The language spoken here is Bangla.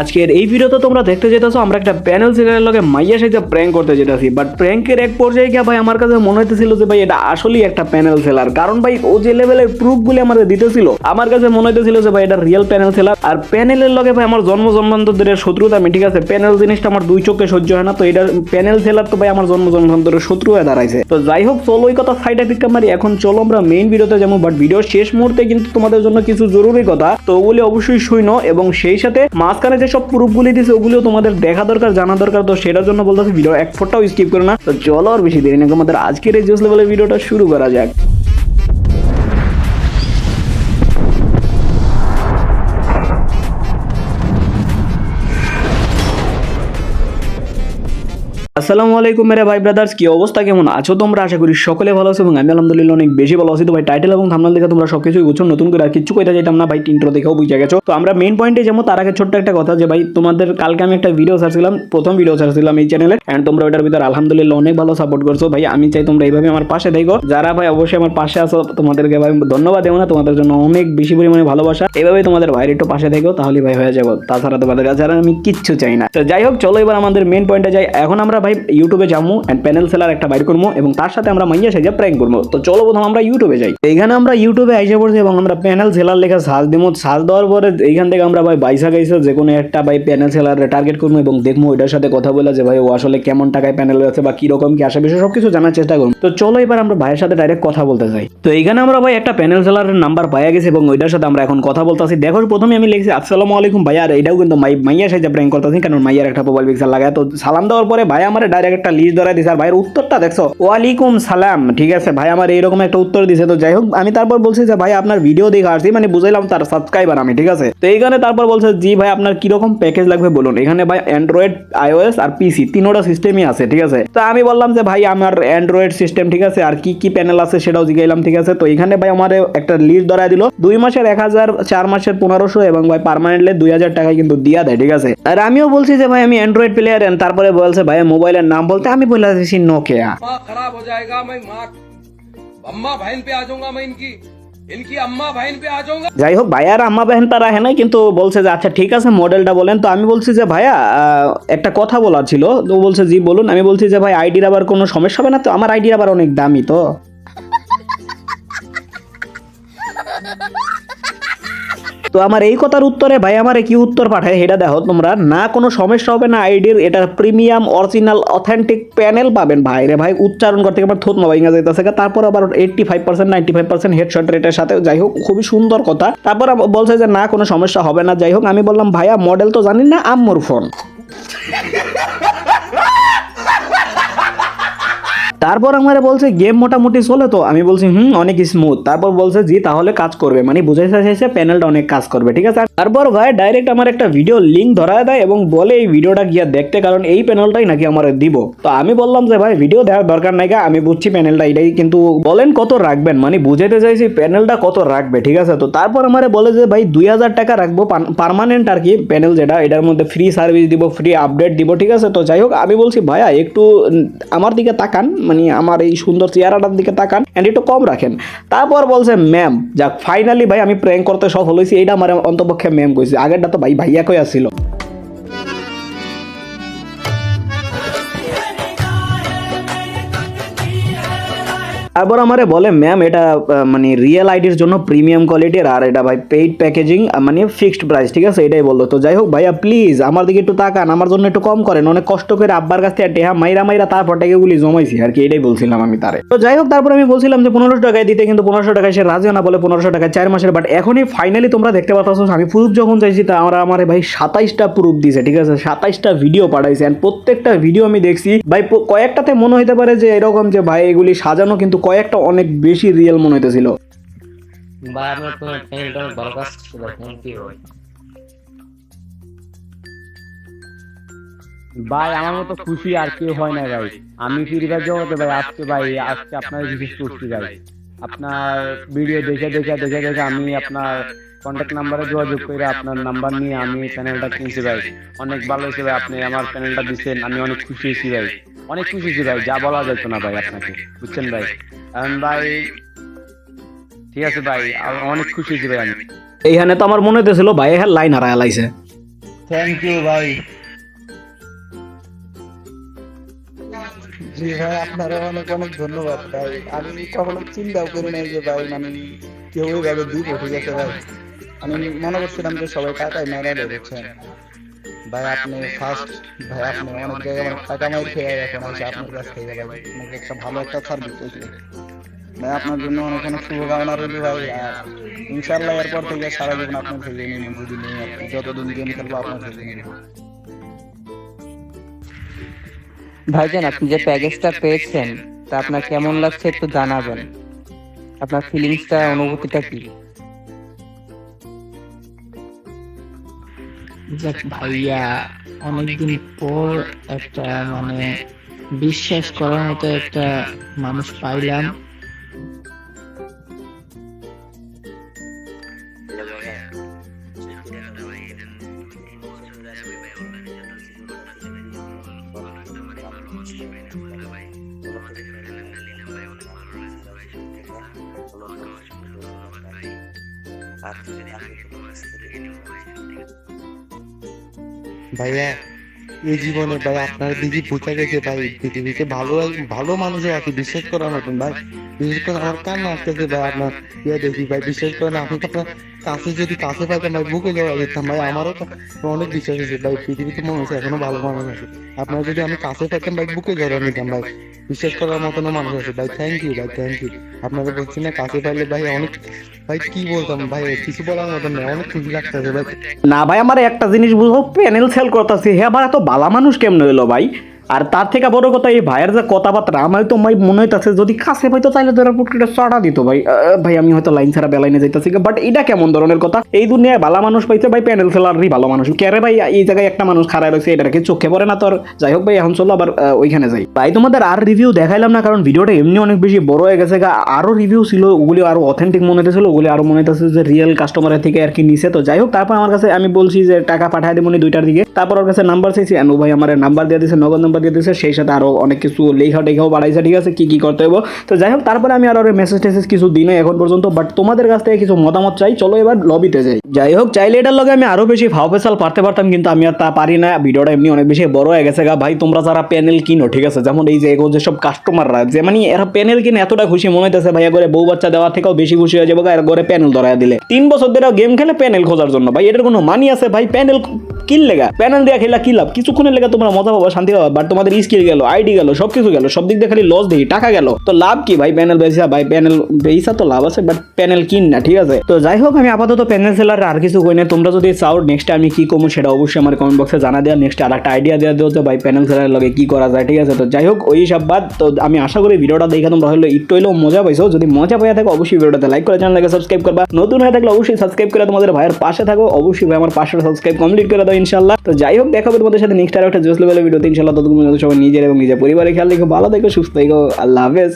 আজকের এই ভিডিওতে তোমরা দেখতে যেতেছো, আমরা একটা প্যানেল সিরিয়ালের লগে মাইয়া সাইজে প্র্যাঙ্ক করতে যেতেছি। বাট প্র্যাঙ্কের এক পর্যায়ে গিয়ে ভাই আমার কাছে মনে হইতেছিল যে ভাই এটা আসলেই একটা প্যানেল সেলার কারণ ভাই ও যে লেভেলের প্রুফগুলি আমাদের দিতেছিল, আমার কাছে মনে হইতেছিল যে ভাই এটা রিয়েল প্যানেল সেলার আর প্যানেলের লগে ভাই আমার জন্ম জন্মান্তরের শত্রুতা আমি, ঠিক আছে প্যানেল জিনিসটা আমার দুই চোখে সহ্য হয় না, তো এটা প্যানেল সেলার তো ভাই আমার জন্ম জন্মান্তরের শত্রু হয়ে দাঁড়াইছে। তো যাই হোক, চলো ওই কথা সাইড এফেক্ট মারি, এখন চলো আমরা মেইন ভিডিওতে যাব। বাট ভিডিওর শেষ মুহূর্তে কিন্তু তোমাদের জন্য কিছু জরুরি কথা, তো ওগুলি অবশ্যই শুইনো, এবং সেই সাথে মাঝখানে যে সব প্রুফগুলি দিয়েছে ওগুলিও তোমাদের দেখা দরকার, জানা দরকার, তো সেটার জন্য বলতেছি ভিডিও এক ফোটাও স্কিপ করে না। তো চলো আর বেশি দেরি না আমাদের আজকের এই জোস লেভেলের ভিডিওটা শুরু করা যাক। আসসালামু আলাইকুম মেরে ভাই ব্রাদার্স কি অবস্থা, কেমন আছো তোমরা? আশা করি সকলে ভালো আছো এবং আমি আলহামদুলিল্লাহ অনেক বেশি ভালো আছি। তো ভাই টাইটেল এবং থামনাল দেখে তোমরা সবকিছুই বুঝছ, নতুন করে আর কিছু কইতে চাইতাম না। ভাই ইন্ট্রো দেখেও বুঝে গেছো। তো আমরা মেইন পয়েন্টে যেমন তার আগে ছোট্ট একটা কথা যে ভাই, তোমাদের কালকে আমি একটা ভিডিও ছাড়ছিলাম, প্রথম ভিডিও ছাড়ছিলাম এই চ্যানেলে এন্ড তোমরা ওটার ভিতরে আলহামদুলিল্লাহ অনেক ভালো সাপোর্ট করছ। ভাই, আমি চাই তোমরা এইভাবে আমার পাশে দেখো। যারা ভাই অবশ্যই আমার পাশে আছো, তোমাদেরকে ভাই ধন্যবাদ দেবো না, তোমাদের জন্য অনেক বেশি পরিমাণে ভালোবাসা। এভাবে তোমাদের ভাইয়ের একটু পাশে দেখো তাহলে ভাই হয়ে যাব। তাছাড়া তোমাদের কাছে আমি কিচ্ছু চাই না। তো যাই হোক, চলো এবার আমাদের মেইন পয়েন্টে যাই। এখন আমরা ভাই ইউটিউবে যাব অ্যান্ড প্যানেল সেলার একটা বাইর করব এবং তার সাথে আমরা মাইয়া সেজে প্র্যাঙ্ক করব তো চলো প্রথম আমরা ইউটিউবে যাই। এইখানে আমরা ইউটিউবে আইসে পড়ছি এবং আমরা প্যানেল সেলার লেখা সার্চ দিব সার্চ দেওয়ার পরে এইখান থেকে আমরা ভাই বাইসা গাইছে যে কোনো একটা ভাই প্যানেল সেলার টার্গেট করব এবং দেখব ওইটার সাথে কথা বলে যে ভাই ও আসলে কেমন টাকায় প্যানেল আছে বা কীরকম কি আসে বিষয় সব কিছু জানার চেষ্টা করব তো চলো এবার আমরা ভাইয়ের সাথে ডাইরেক্ট কথা বলতে চাই তো এইখানে আমরা ভাই একটা প্যানেল সেলারের নাম্বার পাইয়া গেছি এবং ওইটার সাথে আমরা এখন কথা বলতেছি। দেখো, প্রথমে আমি লিখছি, আসসালামু আলাইকুম ভাইয়া। আর এটাও কিন্তু মাই, মাইয়া সাইজে প্র্যাঙ্ক করতেছি কারণ মাইয়ার একটা মোবাইল পিক্সেল লাগায়। তো সালাম দেওয়ার পরে ভাই আমার ডাইরেক্ট একটা লিস্ট ধরে দিছে। আর ভাইয়ের উত্তরটা দেখছ? ওয়ালাইকুম সালাম। ঠিক আছে, ভাই আমার এইরকম একটা উত্তর দিছে। তো যাই হোক, আমি তারপর বলছি যে, ভাই, আপনার ভিডিও দেখে আসছি। মানে বুঝাইলাম তার সাবস্ক্রাইবার আমি, ঠিক আছে? তো এইখানে তারপর বলছে, জি, ভাই, আপনার কীরকম প্যাকেজ লাগবে বলুন? এখানে ভাই অ্যান্ড্রয়েড আইওএস আর পিসি তিনোটা সিস্টেমই আছে, ঠিক আছে? তো আমি বললাম যে, ভাই, আমার অ্যান্ড্রয়েড সিস্টেম ঠিক আছে? আর কি কি প্যানেল আছে সেটাও জিগাইলাম, ঠিক আছে? তো এখানে ভাই আমার একটা লিস্ট ধরায় দিল। দুই মাসের এক হাজার, চার মাসের পনেরোশো এবং ভাই পার্মানেন্টলি দুই হাজার টাকা কিন্তু দিয়া দেয়, ঠিক আছে? আর আমিও বলছি যে, ভাই, আমি অ্যান্ড্রয়েড প্লেয়ার তারপরে বলছে, ভাই মোবাইলের নাম বলতে আমি বলে দিয়েছি নোকিয়া माँ खराब हो जाएगा मैं माँ अम्मा बहन पे आ जाऊंगा मैं इनकी इनकी अम्मा बहन पे आ जाऊंगा যাই হোক ভাইয়া আর আম্মা বেহেন তারা হ্যাঁ কিন্তু বলছে যে আচ্ছা ঠিক আছে মডেলটা বলেন তো আমি বলছি যে ভাইয়া আহ, একটা কথা বলার ছিল তো ও বলছে জি বলুন আমি বলছি যে ভাই আইডির আবার কোনো সমস্যা হবে না তো আমার আইডির আবার অনেক দামি তো তো আমার এই কথার উত্তরে ভাই আমার কি উত্তর পাঠায় সেটা দেখো তোমরা। না কোনো সমস্যা হবে না, আইডির এটা প্রিমিয়াম অরিজিনাল অথেন্টিক প্যানেল পাবেন ভাই। রে ভাই, উচ্চারণ করতে আমার থোত নবাই যাইতেছে তারপর আবার eighty five percent ninety five percent headshot রেটের সাথে যাই হোক, খুবই সুন্দর কথা। তারপর বলছে যে না, কোনো সমস্যা হবে না, যাই হোক। আমি বললাম, ভাইয়া মডেল তো জানি না, আম্মুর ফোন তারপর আমার বলছে গেম মোটামুটি চলে তো? আমি বলছি, হুম, অনেক স্মুথ তারপর বলছে, জি, তাহলে কাজ করবে। মানে বুঝাইতে চাইছে প্যানেলটা অনেক কাজ করবে, ঠিক আছে? তারপর ভাই ডাইরেক্ট আমার একটা ভিডিও লিঙ্ক ধরায় দেয় এবং বলে এই ভিডিওটা গিয়ে দেখতে, কারণ এই প্যানেলটাই নাকি আমার দিব। তো আমি বললাম যে, ভাই ভিডিও দেওয়ার দরকার নাই আমি বুঝছি প্যানেলটা এটাই কিন্তু বলেন কত রাখবেন। মানে বুঝাইতে চাইছি প্যানেলটা কত রাখবে, ঠিক আছে? তো তারপর আমারে বলে যে, ভাই, দুই হাজার টাকা রাখব পার্মানেন্ট আর কি প্যানেল যেটা, এটার মধ্যে ফ্রি সার্ভিস দিব ফ্রি আপডেট দিব, ঠিক আছে? তো যাই হোক, আমি বলছি, ভাইয়া, একটু আমার দিকে তাকান মানে আমার এই সুন্দর চেহারাটার দিকে তাকান অ্যান্ড একটু কম রাখেন। তারপর বলছে ম্যাম যাক ফাইনালি ভাই আমি প্র্যাঙ্ক করতে সফল হয়েছি। এইটা আমার অন্তপক্ষে ম্যাম কইছে। আগেরটা তো ভাই ভাইয়া কই আসছিল তারপর আমারে বলে, ম্যাম, এটা মানে রিয়েল আইডির জন্য প্রিমিয়াম কোয়ালিটির আর এটা ভাই পেইড প্যাকেজিং মানে ফিক্সড প্রাইস ঠিক আছে? এটাই বলল। তো যাই হোক ভাইয়া প্লিজ আমার দিকে একটু তাকান, আমার জন্য একটু কম করেন। অনেক কষ্ট করে আব্বার কাছ থেকে টেহা মাইরা মাইরা তারপর টাকাগুলি জমাইছি, আর কি, এটাই বলছিলাম আমি তারে। তো যাই হোক, তারপর আমি বলছিলাম যে পনেরোশো টাকায় দিতে কিন্তু পনেরোশো টাকায় সে রাজিও না বলে পনেরোশো টাকায় চার মাসের বাট এখনই ফাইনালি তোমরা দেখতে পাচ্ছ আমি প্রুফ যখন চাইছি তা আমরা, আমার ভাই সাতাইশটা প্রুফ দিছে, ঠিক আছে? সাতাইশটা ভিডিও পাঠাইছে প্রত্যেকটা ভিডিও আমি দেখছি। ভাই কয়েকটাতে মনে হইতে পারে যে এরকম যে ভাই এগুলি সাজানো কিন্তু কয়েকটা অনেক বেশি রিয়েল মনে হইতেছিল। ভাই আমার মতো খুশি আর কেউ হয় না ভাই। আমি ফিরবার জগতে ভাই আজকে ভাই আজকে আপনার বিশেষ করছি ভাই। আপনার ভিডিও দেখে দেখে দেখে দেখে আমি আপনার কন্ট্যাক্ট নাম্বারে যোগাযোগ করে আপনার নাম্বার নিয়ে আমি চ্যানেলটা কিনছি ভাই। অনেক ভালো হয়েছে ভাই আপনি আমার চ্যানেলটা দিচ্ছেন আমি অনেক খুশি হয়েছি ভাই। অনেক খুশি হয়েছি ভাই যা বলা যেত না ভাই আপনাকে বুঝছেন ভাই? কারণ ভাই ঠিক আছে ভাই অনেক খুশি হয়েছি ভাই আমি। এইখানে তো আমার মনে হইতেছিল ভাই হ্যাঁ লাইন হারায় লাইছে। থ্যাংক ইউ ভাই। জি ভাই আপনারা অনেক অনেক ধন্যবাদ ভাই। আমি কখনো চিন্তাও করি নাই যে ভাই মানে কেউ এইভাবে দিব ঠিক আছে ভাই। আমি মনে করছিলাম যে সবাই টাকায় মেরা বুঝছেন। ভাই, আপনি ফার্স্ট ভাই, আপনি অনেক জায়গায় টাকা মাই খেয়ে এখন আছে আপনার কাছ থেকে ভাই অনেক একটা ভালো একটা সার্ভিস হয়েছে ভাই, আপনার জন্য অনেক অনেক শুভকামনা রইল, ভাই, আর ইনশাল্লাহ এরপর থেকে সারা জীবন আপনার থেকে নিন যদি নেই আর যতদিন গেম খেলব, আপনার থেকে নিন ভাইজান, আপনি যে প্যাকেজটা পেয়েছেন, তা আপনার কেমন লাগছে একটু জানাবেন। আপনার ফিলিংসটা অনুভূতিটা কি? যাক ভাইয়া অনেকদিন পর একটা মানে বিশ্বাস করার মতো একটা মানুষ পাইলাম। ভাইয়া এই জীবনে ভাই আপনার দিদি বুঝা গেছে ভাই, পৃথিবীতে ভালো ভালো মানুষও আছে বিশ্বাস করার মতন ভাই। বিশেষ করে আমার কান্না ভাই আপনার। ইয়ে দেখি ভাই বিশ্বাস করেন আপনি আপনার কাছে যদি কাছে ভাই বুকে যাওয়া যেতাম ভাই। আমারও তো অনেক বিশ্বাস আছে ভাই পৃথিবীতে মানুষ আছে, এখনও ভালো মানুষ আছে। আপনার যদি আমি কাছে পাইতাম ভাই বুকে জড়া নিতাম ভাই। বিশ্বাস করার মতনও মানুষ আছে ভাই। থ্যাংক ইউ ভাই থ্যাংক ইউ আপনাকে বলছি না কাছে পাইলে ভাই অনেক ভাই কি বলতাম ভাই কিছু বলার মতন না অনেক খুশি লাগতেছে ভাই। না ভাই আমার একটা জিনিস বুঝো প্যানেল সেল করতেছি। হ্যাঁ আবার এত বালা মানুষ কেমন হইল ভাই? আর তার থেকে বড় কথা, এই ভাইয়ের যে কথাবার্তা আমার তো ভাই মনে হইতাছে, যদি কাছে পাইতো তাহলে তোরা পুটকিটা চড়া দিত ভাই। ভাই, আমি হয়তো লাইন ছাড়া বেলাইনে যাইতেছি বাট এটা কেমন ধরনের কথা? এই দুনিয়ায় ভালো মানুষ পাইছে ভাই প্যানেল সেলারই ভালো মানুষ। কেরে ভাই, এই জায়গায় একটা মানুষ খারাপ রয়েছে এটাকে চোখে পড়ে না তোর? যাই হোক ভাই, এখন চলো আবার ওইখানে যাই। ভাই, তোমাদের আর রিভিউ দেখাইলাম না, কারণ ভিডিওটা এমনি অনেক বেশি বড় হয়ে গেছে গা। আরও রিভিউ ছিল, ওগুলি আরও অথেন্টিক মনে হতেছিল ওগুলি আরও মনে হতেছে যে রিয়েল কাস্টমারের থেকে আর কি নিছে। তো যাই হোক, তারপর আমার কাছে আমি বলছি যে টাকা পাঠাই দেবো দুইটার দিকে। তারপর ওর কাছে নাম্বার চাইছি ভাই আমার নাম্বার দিয়ে দিয়েছে নগদ নাম্বার দিয়ে দিয়েছে সেই সাথে আরও অনেক কিছু লেখা টেখাও বাড়াইছে ঠিক আছে? কি কি করতে হবে তো যাই হোক, তারপরে আমি আর ওর মেসেজ টেসেজ কিছু দিনে এখন পর্যন্ত বাট তোমাদের কাছ থেকে কিছু মতামত চাই, চলো এবার লবিতে যাই। যাই হোক, চাইলে এটার লগে আমি আরও বেশি ফাও পেশাল পারতে পারতাম, কিন্তু আমি আর তা পারি না, ভিডিওটা এমনি অনেক বেশি বড় হয়ে গেছে গা। ভাই, তোমরা যারা প্যানেল কিনো, ঠিক আছে? যেমন এই যে এগো যেসব কাস্টমাররা যে মানে এরা প্যানেল কিনে এতটা খুশি মনে হইতেছে ভাইয়া করে বউ বাচ্চা দেওয়ার থেকেও বেশি খুশি হয়ে যাব এর ঘরে প্যানেল ধরায় দিলে। তিন বছর ধরে গেম খেলে প্যানেল খোঁজার জন্য। ভাই, এটার কোনো মানি আছে? ভাই প্যানেল কিল লেগা প্যানেল দেওয়া খেলা কি লাভ? কিছুক্ষণের লেগে তোমরা মজা পাবা, শান্তি পাবা বাট তোমাদের স্কিল গেল আইডি গেল সব কিছু গেল, সব দিক দিয়ে খালি লস দিই টাকা গেল। তো লাভ কি ভাই? প্যানেল বেচা, ভাই প্যানেল বেচা তো লাভ আছে বাট প্যানেল কিন না, ঠিক আছে? তো যাই হোক, আমি আপাতত প্যানেল সেলার আর কিছু কই না তোমরা যদি চাও নেক্সট আমি কি করব সেটা অবশ্যই আমার কমেন্ট বক্সে জানা দেওয়া নেক্সট আর একটা আইডিয়া দেওয়া দেওয়া যে, ভাই প্যানেল সেলারের লগে কি করা যায়, ঠিক আছে? তো যাই হোক, ওই সব বাদ। তো আমি আশা করি ভিডিওটা দেখে তোমরা হলো একটু হলেও মজা পাইছো। যদি মজা পাইয়া থাকো, অবশ্যই ভিডিওটাতে লাইক করে চ্যানেলটাকে সাবস্ক্রাইব করবা। নতুন হয়ে থাকলে অবশ্যই সাবস্ক্রাইব করে তোমাদের ভাইয়ের পাশে থাকো। অবশ্যই ভাই, আমার পাশে সাবস্ক্রাইব কমপ্লিট করে দাও ইনশাল্লাহ তো যাই হোক দেখাবো তোমাদের সাথে নেক্সট আর একটা জোস লেভেলের ভিডিওতে ইনশাল্লাহ ততক্ষণ পর্যন্ত সবাই নিজের এবং নিজের পরিবারের খেয়াল রেখো ভালো থেকো সুস্থ থেকো আল্লাহ হাফেজ।